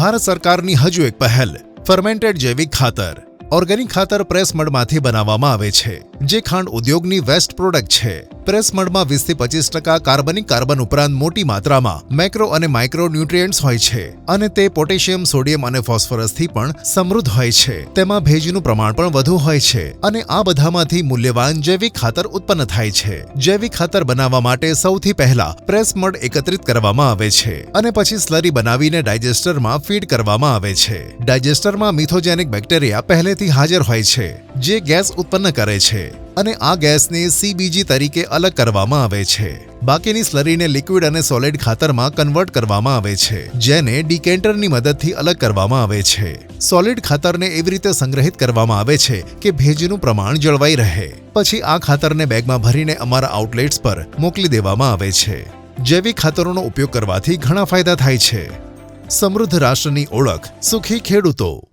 ભારત સરકારની હજુ એક પહેલ ફર્મેન્ટેડ જૈવિક ખાતર. ઓર્ગેનિક ખાતર પ્રેસ મડમાંથી બનાવવામાં આવે છે, જે ખાંડ ઉદ્યોગની વેસ્ટ પ્રોડક્ટ છે. પ્રેસ મડમાં વીસથી પચીસ ટકા કાર્બનિક કાર્બન ઉપરાંત મોટી માત્રામાં મેક્રો અને માઇક્રો ન્યુટ્રિયન્ટ્સ હોય છે. અને તે પોટેશિયમ, સોડિયમ અને ફોસ્ફરસથી પણ સમૃદ્ધ હોય છે. તેમાં ભેજનું પ્રમાણ પણ વધુ હોય છે અને આ બધામાંથી મૂલ્યવાન જૈવિક ખાતર ઉત્પન્ન થાય છે. જૈવિક ખાતર બનાવવા માટે સૌથી પહેલા પ્રેસ મડ એકત્રિત કરવામાં આવે છે અને પછી સ્લરી બનાવીને ડાયજેસ્ટરમાં ફીડ કરવામાં આવે છે. ડાયજેસ્ટરમાં મિથોજેનિક બેક્ટેરિયા પહેલેથી હાજર હોય છે, જે ગેસ ઉત્પન્ન કરે છે. અને આ ગેસને સીબીજી તરીકે અલગ કરવામાં આવે છે. બાકીની સ્લરીને લિક્વિડ અને સોલિડ ખાતરમાં કન્વર્ટ કરવામાં આવે છે, જેને ડિકેન્ટરની મદદથી અલગ કરવામાં આવે છે. સોલિડ ખાતરને એવી રીતે સંગ્રહિત કરવામાં આવે છે કે ભેજનું પ્રમાણ જળવાઈ રહે. પછી આ ખાતરને બેગમાં ભરીને અમારા આઉટલેટ્સ પર મોકલી દેવામાં આવે છે. જૈવિક ખાતરોનો ઉપયોગ કરવાથી ઘણા ફાયદા થાય છે. સમૃદ્ધ રાષ્ટ્રની ઓળખ, સુખી ખેડૂતો.